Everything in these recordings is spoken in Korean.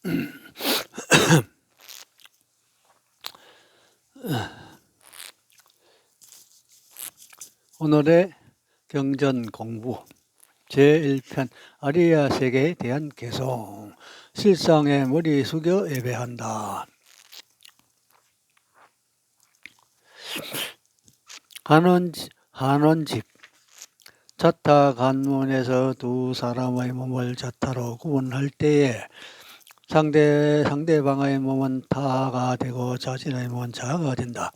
오늘의 경전 공부 제1편 아리아 세계에 대한 개송 실상의 머리 숙여 예배한다. 한원, 한원집 자타 간문에서 두 사람의 몸을 자타로 구분할 때에 상대, 상대방의 몸은 타가 되고 자신의 몸은 자가 된다.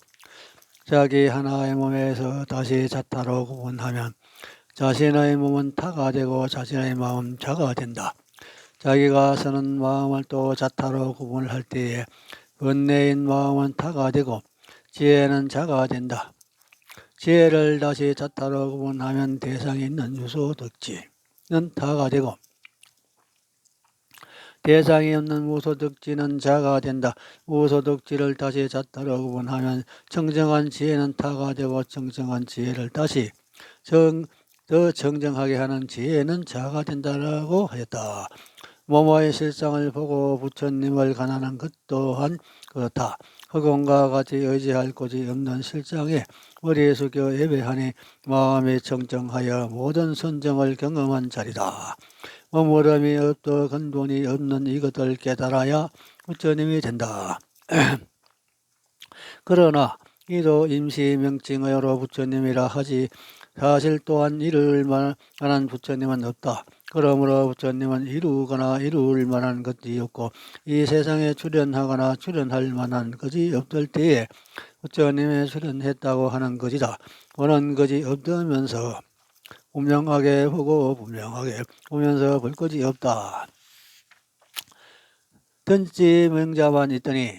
자기 하나의 몸에서 다시 자타로 구분하면 자신의 몸은 타가 되고 자신의 마음은 자가 된다. 자기가 쓰는 마음을 또 자타로 구분할 때에 번뇌인 마음은 타가 되고 지혜는 자가 된다. 지혜를 다시 자타로 구분하면 대상이 있는 유소 덕지는 타가 되고 대상이 없는 무소득지는 자가 된다. 무소득지를 다시 자타로 구분하면 정정한 지혜는 타가 되고 정정한 지혜를 다시 정, 더 정정하게 하는 지혜는 자가 된다라고 하였다. 모모의 실상을 보고 부처님을 가난한 것 또한 그렇다. 허공과 같이 의지할 곳이 없는 실상에 머리에 숙여 예배하니 마음이 청정하여 모든 선정을 경험한 자리다. 머무름이 없도 근본이 없는 이것을 깨달아야 부처님이 된다. 그러나 이도 임시 명칭의로 부처님이라 하지 사실 또한 이룰 만한 부처님은 없다. 그러므로 부처님은 이루거나 이룰 만한 것이 없고 이 세상에 출현하거나 출현할 만한 것이 없을 때에 부처님이 출현했다고 하는 것이다. 보는 것이 없다면서 분명하게 보고 분명하게 보면서 볼 것이 없다. 든지 명자만 있더니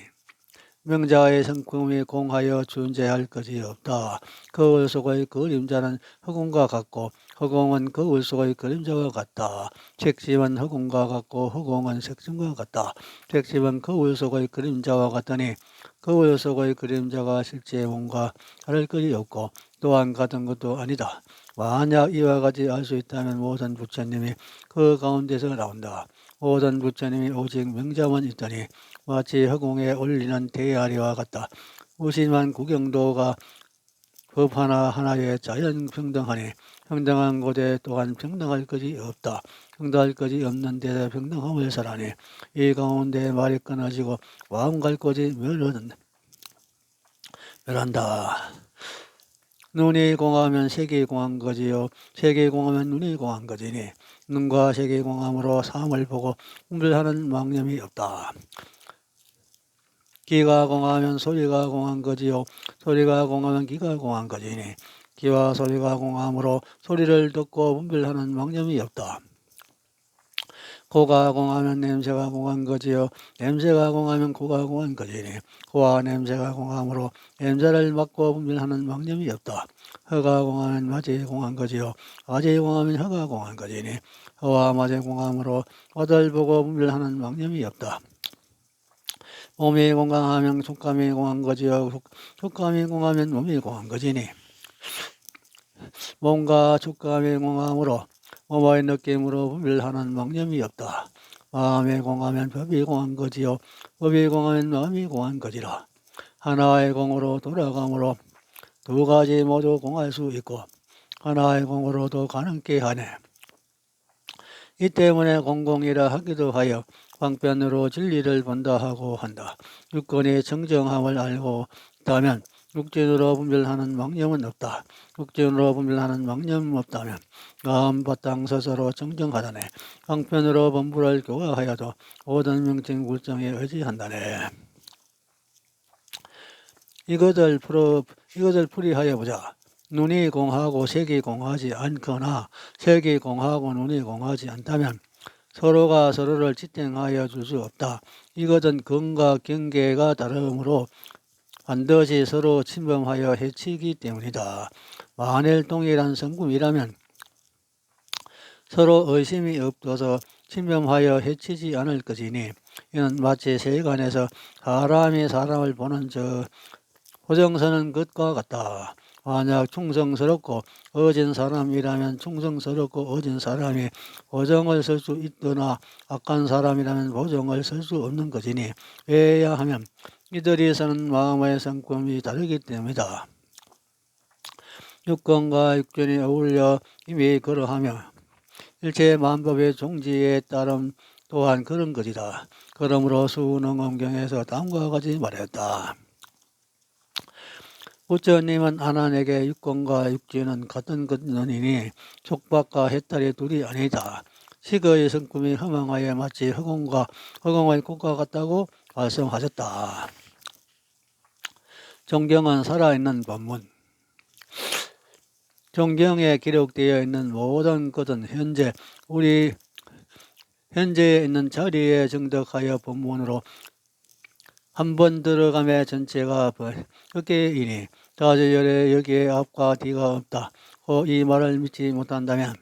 명자의 성품이 공하여 존재할 것이 없다. 거울 속의 그림자는 허공과 같고 허공은 거울 속의 그림자와 같다. 색심은 허공과 같고 허공은 색심과 같다. 색심은 거울 속의 그림자와 같더니 거울 속의 그림자가 실제 뭔가 다를 것이 없고 또한 같은 것도 아니다. 만약 이와 같이 알 수 있다면 모든 부처님이 그 가운데서 나온다. 모든 부처님이 오직 명자만 있더니 마치 허공에 올리는 대아리와 같다. 무심한 구경도가 법 하나 하나에 자연 평등하니 평등한 곳에 또한 평등할 것이 없다. 평등할 것이 없는 데서 평등함을 설하니 이 가운데 말이 끊어지고 마음 갈 곳이 멸하는 멸한다. 눈이 공하면 색이 공한 거지요. 색이 공하면 눈이 공한 거지니 눈과 색이 공함으로 삶을 보고 분별하는 망념이 없다. 귀가 공하면 소리가 공한 거지요. 소리가 공하면 귀가 공한 거지니 귀와 소리가 공함으로 소리를 듣고 분별하는 망념이 없다. 코가 공하면 냄새가 공한 거지요. 냄새가 공하면 코가 공한 거지니 코와 냄새가 공함으로 냄새를 맡고 분별하는 망념이 없다. 허가 공하면 마제 공한 거지요. 아제 공하면 허가 공한 거지니 허와 마제 공함으로 어들 보고 분별하는 망념이 없다. 몸이 건강하면 촉감이 공한 거지요. 촉감이 공하면 몸이 공한 거지니 몸과 촉감이 공함으로 몸의 느낌으로 분별하는 망념이 없다. 마음이 공하면 법이 공한 거지요. 법이 공하면 마음이 공한 거지라. 하나의 공으로 돌아가므로 두 가지 모두 공할 수 있고 하나의 공으로도 가능케 하네. 이 때문에 공공이라 하기도 하여 방편으로 진리를 본다 하고 한다. 육건이 정정함을 알고 있다면 육진으로 분별하는 망념은 없다. 육진으로 분별하는 망념은 없다면 마음 바탕 스스로 정정하다네. 방편으로 범부를 교화하여도 모든 명칭 물정에 의지한다네. 이것을 풀어 이것을 풀이하여 보자. 눈이 공하고 색이 공하지 않거나 색이 공하고 눈이 공하지 않다면 서로가 서로를 지탱하여 줄 수 없다. 이것은 근과 경계가 다르므로 반드시 서로 침범하여 해치기 때문이다. 만일 동일한 성품이라면 서로 의심이 없어서 침범하여 해치지 않을 것이니 이는 마치 세간에서 사람이 사람을 보는 저 호정서는 것과 같다. 만약 충성스럽고 어진 사람이라면 충성스럽고 어진 사람이 보정을 쓸 수 있거나 악한 사람이라면 보정을 쓸 수 없는 것이니 왜야 하면 이들이 사는 마음의 성품이 다르기 때문이다. 육권과 육견이 어울려 이미 그러하며 일체 만법의 종지에 따름 또한 그런 것이다. 그러므로 수능 엄경에서 다음과 같이 말했다. 부처님은 하나님에게 육권과 육지는 같은 것이니 촉박과 해탈이 둘이 아니다. 식의 성품이 허망하여 마치 허공과 허공의 꽃과 같다고 말씀하셨다. 정경은 살아있는 법문. 정경에 기록되어 있는 모든 것은 현재 우리 현재에 있는 자리에 정덕하여 본문으로 한 번 들어가매 전체가 어깨이니 자제열에 여기에 앞과 뒤가 없다. 어, 이 말을 믿지 못한다면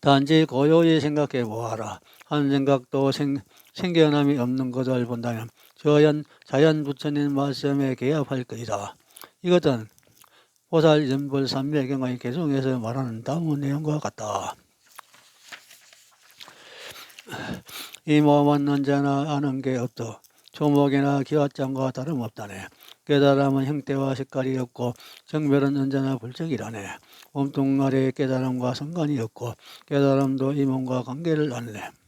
단지 고요히 생각해 보아라. 한 생각도 생, 생겨남이 없는 것을 본다면 자연, 자연 부처님 말씀에 개합할 것이다. 이것은 보살 연불 삼매경의 개성에서 말하는 다음 내용과 같다. 이 몸은 언제나 아는 게 없도 조목이나 기와장과 다름없다네. 깨달음은 형태와 색깔이 없고 정별은 언제나 불적이라네. 몸뚱아리의 깨달음과 상관이 없고 깨달음도 이 몸과 관계를 않네.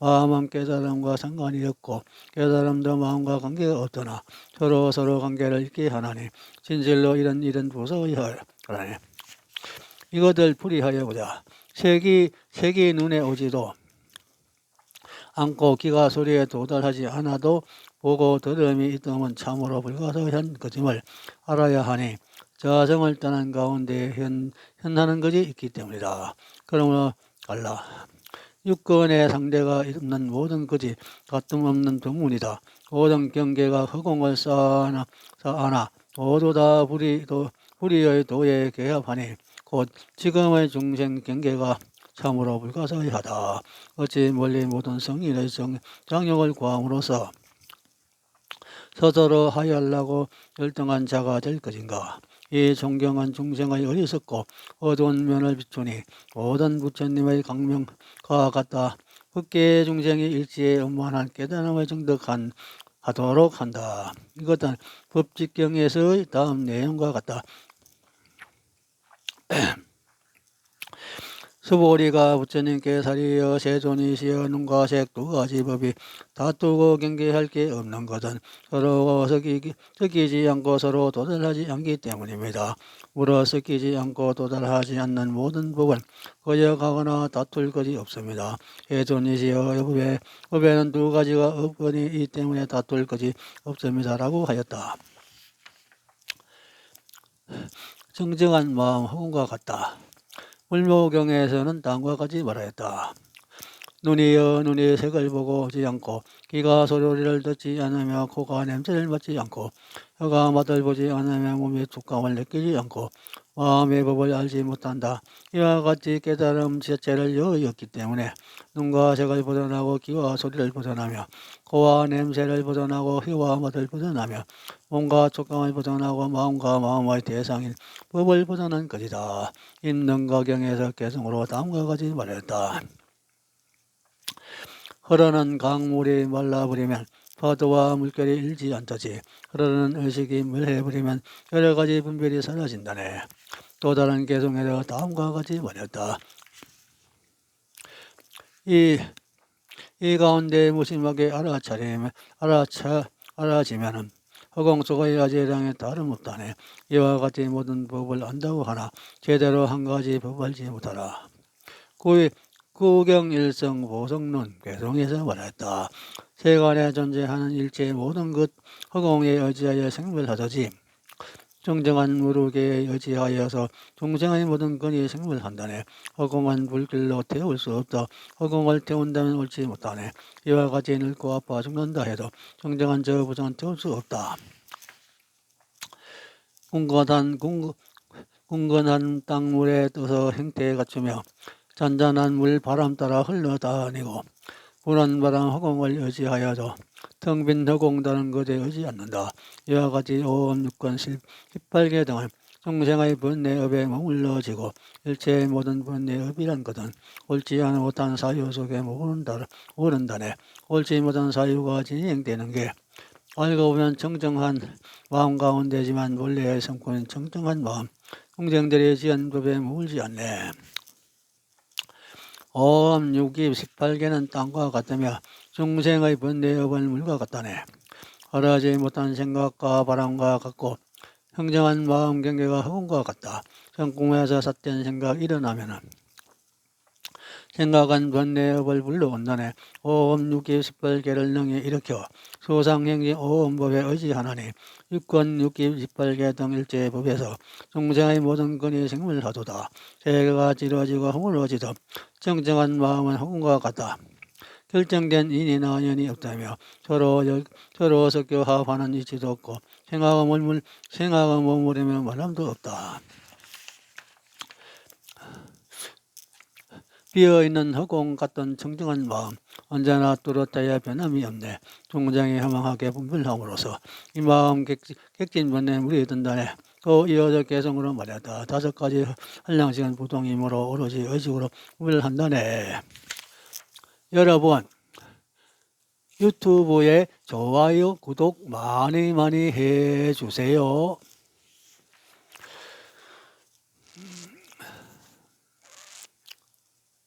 마음은 깨달음과 상관이 없고 깨달음도 마음과 관계가 없더나 서로 서로 관계를 있게 하나니 진실로 이런 일은 부서야 하라네. 이것을 풀이하여 보자. 색이 색이 눈에 오지도 않고 귀가 소리에 도달하지 않아도 보고 들음이 있다면 참으로 불가사의한 것임을 알아야 하니 자성을 떠난 가운데 현, 현하는 것이 있기 때문이다. 그러므로 갈라. 육건의 상대가 없는 모든 것이 가뜸 없는 동문이다. 모든 경계가 허공을 쌓아나, 쌓아나 모두 다 불이, 도, 불의의 도에 개합하니 곧 지금의 중생 경계가 참으로 불가사의하다. 어찌 멀리 모든 성인의 정, 장력을 구함으로써 스스로 하여하려고 열등한 자가 될 것인가. 이 존경한 중생의 어리석고 어두운 면을 비추니 모든 부처님의 강명과 같다. 흑계 중생이 일지에 엄만한 깨달음을 정득한 하도록 한다. 이것은 법직경에서의 다음 내용과 같다. 수보리가 부처님께 살이여 세존이시여 눈과 색두 가지 법이 다투고 경계할 게 없는 것은 서로 섞이기, 섞이지 않고 서로 도달하지 않기 때문입니다. 물어 섞이지 않고 도달하지 않는 모든 법은 거역하거나 다툴 것이 없습니다. 세존이시여 법에, 법에는 두 가지가 없으니 이 때문에 다툴 것이 없습니다라고 하였다. 정정한 마음 허공과 같다. 물모경에서는 다음과 같이 말하였다. 눈이여 눈이 색을 보고 오지 않고 귀가 소리를 듣지 않으며 코가 냄새를 맡지 않고 혀가 맛을 보지 않으며 몸의 촉감을 느끼지 않고 마음의 법을 알지 못한다. 이와 같이 깨달음 자체를 여였기 때문에 눈과 색을 보존하고 귀와 소리를 보존하며 코와 냄새를 보존하고 혀와 맛을 보존하며 몸과 촉감을 보존하고 마음과 마음의 대상인 법을 보존한 것이다. 인능가경에서 개성으로 다음과 같이 말했다. 흐르는 강물이 말라버리면 파도와 물결이 일지 않다지 흐르는 의식이 물해버리면 여러 가지 분별이 사라진다네. 또 다른 개성에서 다음과 같이 말했다. 이, 이 가운데 무심하게 알아차리면, 알아차, 알아지면은 허공 속의 야재량에 다름없다네. 이와 같이 모든 법을 안다고 하나 제대로 한 가지 법을 알지 못하라. 구의 구경일성 보성론 개성에서 말했다. 세간에 존재하는 일체의 모든 것 허공에 의지하여 생물하듯이 정정한 무르게에 의지하여서 중생의 모든 건이 생물한다네. 허공은 불길로 태울 수 없다. 허공을 태운다면 옳지 못하네. 이와 같이 늙고 아파 죽는다 해도 정정한 저 부정은 태울 수 없다. 궁건한 궁, 궁건한 땅물에 떠서 형태에 갖추며 잔잔한 물 바람 따라 흘러다니고 불안 바람 허공을 의지하여도 텅 빈 허공다는 것에 의지 않는다. 이와 같이 오업 육권 18개 등은 중생의 번뇌업에 머물러지고 일체의 모든 번뇌업이란 것은 옳지 않은 못한 사유 속에 모른다, 모른다네. 옳지 못한 사유가 진행되는 게 알고 보면 정정한 마음 가운데지만 원래의 성품은 정정한 마음, 공생들의 지은 법에 머물지 않네. 육입 18개는 땅과 같으며 중생의 번뇌업은 물과 같다네. 허라지 못한 생각과 바람과 같고 형정한 마음 경계가 허공과 같다. 성공에서 삿된 생각 일어나면은 생각한 번뇌업을 불러온다네. 오음 육기 18개를 능히 일으켜 소상행지 오음법에 의지하나니 육권 육기 18개 등 일제의 법에서 중생의 모든 건이 생물 하도다. 세계가 지러지고 허물어지듯 정정한 마음은 허공과 같다. 결정된 인이나 연이 없다며 서로 여- 서로 섞여 합하는 이치도 없고 생각은 머물 생각은 머무르며 말함도 없다. 비어 있는 허공 같던 청정한 마음 언제나 뚜렷하여 변함이 없네. 종장이 허망하게 분별함으로써 이 마음 객, 객진번에 물이 든다네. 또 이어져 개성으로 말했다. 다섯 가지 한량씩은 보통이므로 오로지 의식으로 분별한다네. 여러분 유튜브에 좋아요, 구독 많이 많이 해주세요.